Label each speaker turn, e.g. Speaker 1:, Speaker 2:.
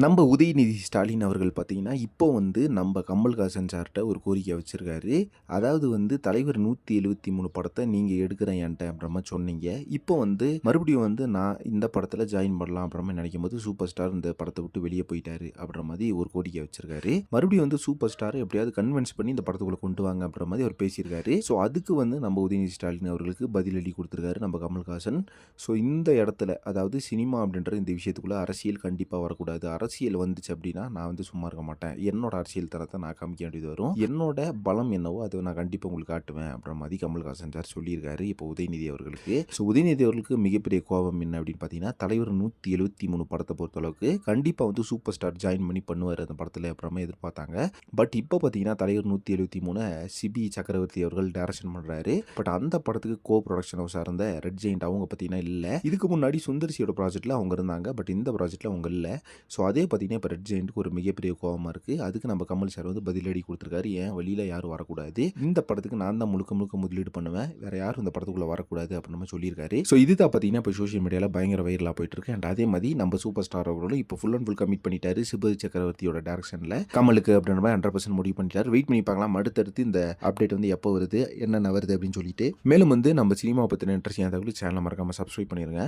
Speaker 1: நம்ம உதயநிதி ஸ்டாலின் அவர்கள் பார்த்தீங்கன்னா, இப்போ வந்து நம்ம கமல்ஹாசன் சார்கிட்ட ஒரு கோரிக்கை வச்சுருக்காரு அதாவது வந்து தலைவர் நூற்றி எழுபத்தி மூணு படத்தை நீங்கள் எடுக்கிறேன் என்ட்ட அப்படின்ற மாரி சொன்னீங்க. இப்போ வந்து மறுபடியும் வந்து நான் இந்த படத்தில் ஜாயின் பண்ணலாம் அப்புறமா நினைக்கும் போது சூப்பர் ஸ்டார் இந்த படத்தை விட்டு வெளியே போயிட்டாரு அப்படின்ற மாதிரி ஒரு கோரிக்கை வச்சுருக்காரு மறுபடியும் வந்து சூப்பர் ஸ்டாரை எப்படியாவது கன்வின்ஸ் பண்ணி இந்த படத்துக்குள்ளே கொண்டு வாங்க அப்படின்ற மாதிரி அவர் பேசியிருக்காரு. ஸோ அதுக்கு வந்து நம்ம உதயநிதி ஸ்டாலின் அவர்களுக்கு பதிலடி கொடுத்துருக்காரு நம்ம கமல்ஹாசன். ஸோ இந்த இடத்துல அதாவது சினிமா அப்படின்ற இந்த விஷயத்துக்குள்ளே அரசியல் கண்டிப்பாக வரக்கூடாது. அரசியல் வந்துச்சு அப்படின்னா, நான் வந்து சும்மா இருக்க மாட்டேன். என்னோட அரசியல் தரத்தை நான் காமிக்க வேண்டியது வரும். என்னோட பலம் என்னவோ அதை நான் கண்டிப்பாக உங்களுக்கு காட்டுவேன் அப்புறம் மதி கமல்ஹாசன் சார் சொல்லியிருக்காரு. இப்போ உதயநிதி அவர்களுக்கு. ஸோ உதயநிதி அவர்களுக்கு மிகப்பெரிய கோபம் என்ன அப்படின்னு பார்த்தீங்கன்னா, தலைவர் 173 படத்த பொறுத்தளவுக்கு கண்டிப்பாக வந்து சூப்பர் ஸ்டார் ஜாயின் பண்ணி பண்ணுவார் அந்த படத்தில் அப்புறமா எதிர்பார்த்தாங்க. பட் இப்போ பார்த்தீங்கன்னா, தலைவர் 173 சிபி சக்கரவர்த்தி அவர்கள் டைரக்ஷன் பண்ணுறாரு பட் அந்த படத்துக்கு கோ ப்ரொடக்ஷன் ஹவுஸாக இருந்த ரெட் ஜெயின்ட் அவங்க பார்த்தீங்கன்னா இல்லை இதுக்கு முன்னாடி சுந்தர்சியோட ப்ராஜெக்டில் அவங்க இருந்தாங்க. பட் இந்த ப்ராஜெக்டில் அவங்க இல்லை ஸோ அதே பார்த்தீங்கன்னா, இப்போ ரெட் ஜெயண்ட்க்கு ஒரு மிகப்பெரிய கோபமாக இருக்குது அதுக்கு நம்ம கமல் சார் வந்து பதிலடி கொடுத்துருக்காரு ஏன் வெளியில் யாரும் வரக்கூடாது. இந்த படத்துக்கு நான் தான் முழுக்க முழுக்க முதலீடு பண்ணுவேன். வேறு யாரும் இந்த படத்துக்குள்ள வரக்கூடாது அப்படின்னு சொல்லியிருக்காரு. ஸோ இதுதான் பார்த்தீங்கன்னா, இப்போ சோஷியல் மீடியாவில் பயங்கர வைரலாக போயிட்டு இருக்கு. அண்ட் அதே மாதிரி நம்ம சூப்பர் ஸ்டார் அவர்களும் இப்போ ஃபுல் அண்ட் ஃபுல் கமிட் பண்ணிட்டாரு. சிபதி சக்கரவர்த்தியோட டேரக்ஷனில் கமலுக்கு அப்படின்ற மாதிரி ஹண்ட்ரட் பர்சன்ட் முடிவு பண்ணிட்டார் வெயிட் பண்ணி பார்க்கலாம். அடுத்தடுத்து இந்த அப்டேட் வந்து எப்போ வருது, என்னென்ன வருது அப்படின்னு சொல்லிட்டு. மேலும் வந்து நம்ம சினிமா பற்றின இன்ட்ரெஸ்ட் தகவலுக்கு சேனல மறக்காமல் சப்ஸ்கிரைப் பண்ணிருங்க.